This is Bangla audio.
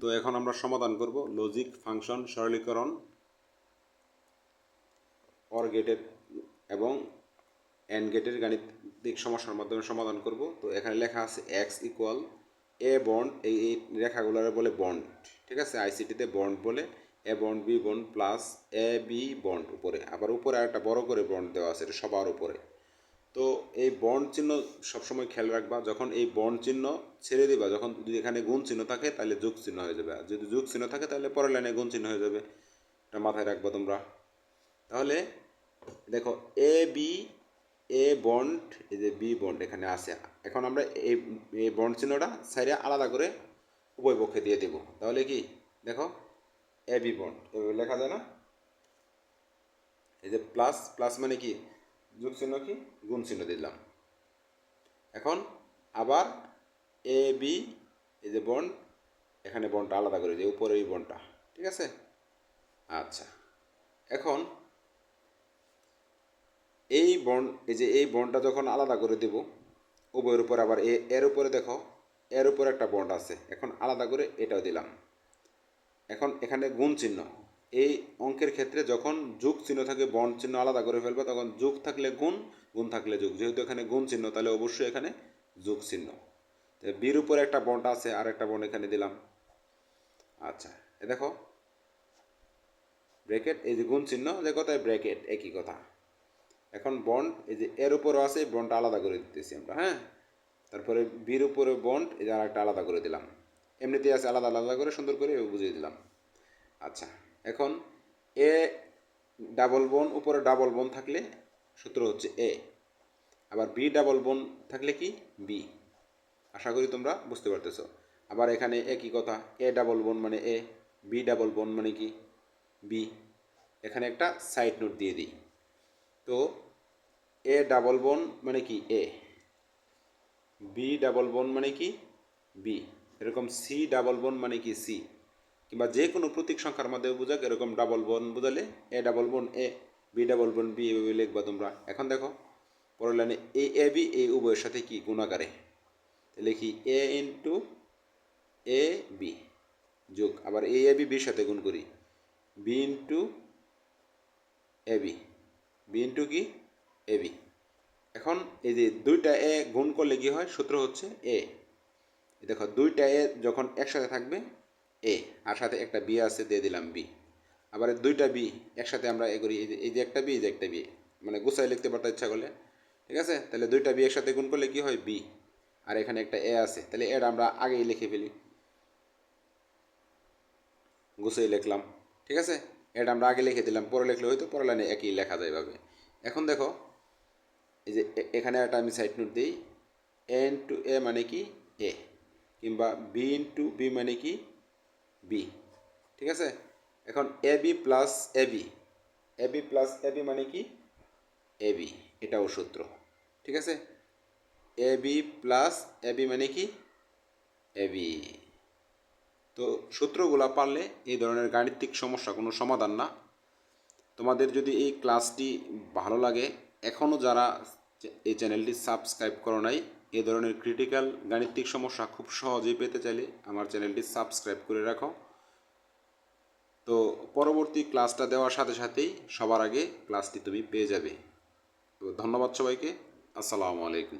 তো এখন আমরা সমাধান করব। লজিক ফাংশন সরলীকরণ অর গেটের এবং এন গেটের গাণিতিক সমস্যার মাধ্যমে সমাধান করব। তো এখানে লেখা আছে এক্স ইকুয়াল এ বন্ড এই এই রেখাগুলোর বলে বন্ড ঠিক আছে? আইসিটিতে বন্ড বলে A bond B bond plus A B bond উপরে। আবার উপরে একটা বড় করে বন্ড দেওয়া আছে, এটা সবার উপরে। তো এই বন্ড চিহ্ন সবসময় খেয়াল রাখবা, যখন এই বন্ড চিহ্ন ছেড়ে দিবা, যখন যদি এখানে গুণ চিহ্ন থাকে তাহলে যোগ চিহ্ন হয়ে যাবে। আর যদি যোগ চিহ্ন থাকে তাহলে পরের লাইনে গুণ চিহ্ন হয়ে যাবে। এটা মাথায় রাখবা তোমরা। তাহলে দেখো এ বি এ বন্ড, এই যে বি বন্ড এখানে আছে। এখন আমরা এই এই বন্ড চিহ্নটা সাইডে আলাদা করে উভয় পক্ষে দিয়ে দেব। তাহলে কি? দেখো এ বি বন্ড। এভাবে লেখা যায় না? এই যে প্লাস প্লাস মানে কি? যোগ চিহ্ন কি? গুণ চিহ্ন দিলাম। এখন আবার এ বি এই যে বন্ড এখানে বন্ডটা আলাদা করে দিই, উপরে এই বন্ডটা ঠিক আছে? আচ্ছা। এখন এই বন্ড এই যে এই বন্ডটা যখন আলাদা করে দেব, উভয়ের উপর আবার এ এর উপরে দেখো, এর উপরে একটা বন্ড আছে, এখন আলাদা করে এটাও দিলাম। এখন এখানে গুণ চিহ্ন এই অঙ্কের ক্ষেত্রে যখন যুগ চিহ্ন থাকে বন্ড চিহ্ন আলাদা করে ফেলবে, তখন যুগ থাকলে গুণ গুণ থাকলে যুগ। যেহেতু এখানে গুণ চিহ্ন, তাহলে অবশ্যই এখানে যুগ চিহ্ন। তো বির উপরে একটা বন্ড আছে, আর একটা বন্ড এখানে দিলাম। আচ্ছা এ দেখো। ব্র্যাকেট, এই যে গুণ চিহ্ন, যে কথায় ব্র্যাকেট, একই কথা। এখন বন্ড এই যে এর উপরও আছে বন্ডটা আলাদা করে দিতেছি আমরা হ্যাঁ? তারপরে বির উপরে বন্ড এই যে আরেকটা আলাদা করে দিলাম। এমনিতেই আছে, আলাদা আলাদা করে সুন্দর করে বুঝিয়ে দিলাম। আচ্ছা। এখন এ ডাবল বোন উপরে ডাবল বোন থাকলে সূত্র হচ্ছে এ আবার বি ডাবল বোন থাকলে কি? বি আশা করি তোমরা বুঝতে পারতেছো। আবার এখানে একই কথা? এ ডাবল বোন মানে এ বি ডাবল বোন মানে কি? বি এখানে একটা সাইড নোট দিয়ে দিই। তো এ ডাবল বোন মানে কি? এ বি ডাবল বোন মানে কি? বি এরকম সি ডাবল বোন মানে কি? সি কিংবা যে কোনো প্রতীক সংখ্যার মধ্যে বোঝাক, এরকম ডাবল বোন বোঝালে A double bond A B double bond B এভাবে লিখবা তোমরা। এখন দেখো, পরের লাইনে এ এ বি এ উভয়ের সাথে কি গুণাকারে? লিখি এ ইন্টু এ বি যোগ। আবার এ এ বি বির সাথে গুণ করি। B into A B B into কি? এ বি এখন এই যে দুইটা এ গুণ করলে কি হয়? সূত্র হচ্ছে এ দেখো, দুইটা এ যখন একসাথে থাকবে এ, আর সাথে একটা বি আছে, দিয়ে দিলাম বি। আবার দুইটা বি, একসাথে আমরা এ করি, এই যে একটা বি, এই যে একটা বি। মানে গুছাই লিখতে পারতে ইচ্ছা করলে। ঠিক আছে? তাহলে দুইটা বি একসাথে গুণ করলে কি হয়? বি। আর এখানে একটা এ আছে। তাহলে এটা আমরা আগেই লিখে ফেলি। গুছাই লিখলাম। ঠিক আছে? এটা আমরা আগে লিখে দিলাম। পরে লিখলে হয়তো পরে লাইনে একই লেখা যায় এভাবে। এখন দেখো, এই যে এখানে একটা আমি সাইড নোট দিই। এ ইন্টু এ মানে কি? এ কিংবা বি ইন্টু বি মানে কি? বি, ঠিক আছে? এখন A B plus A B A B plus A B মানে কি? এ বি, এটাও সূত্র, ঠিক আছে? A B plus A B মানে কি? A B. তো সূত্রগুলো পারলে এই ধরনের গাণিতিক সমস্যা কোনো সমাধান না। তোমাদের যদি এই ক্লাসটি ভালো লাগে এখনও যারা এই চ্যানেলটি সাবস্ক্রাইব করো নাই এ ধরনের ক্রিটিক্যাল গাণিতিক সমস্যা খুব সহজেই পেতে চাইলে আমার চ্যানেলটি সাবস্ক্রাইব করে রাখো। তো পরবর্তী ক্লাসটা দেওয়ার সাথে সাথেই সবার আগে ক্লাসটি তুমি পেয়ে যাবে। তো ধন্যবাদ সবাইকে। আসসালামু আলাইকুম।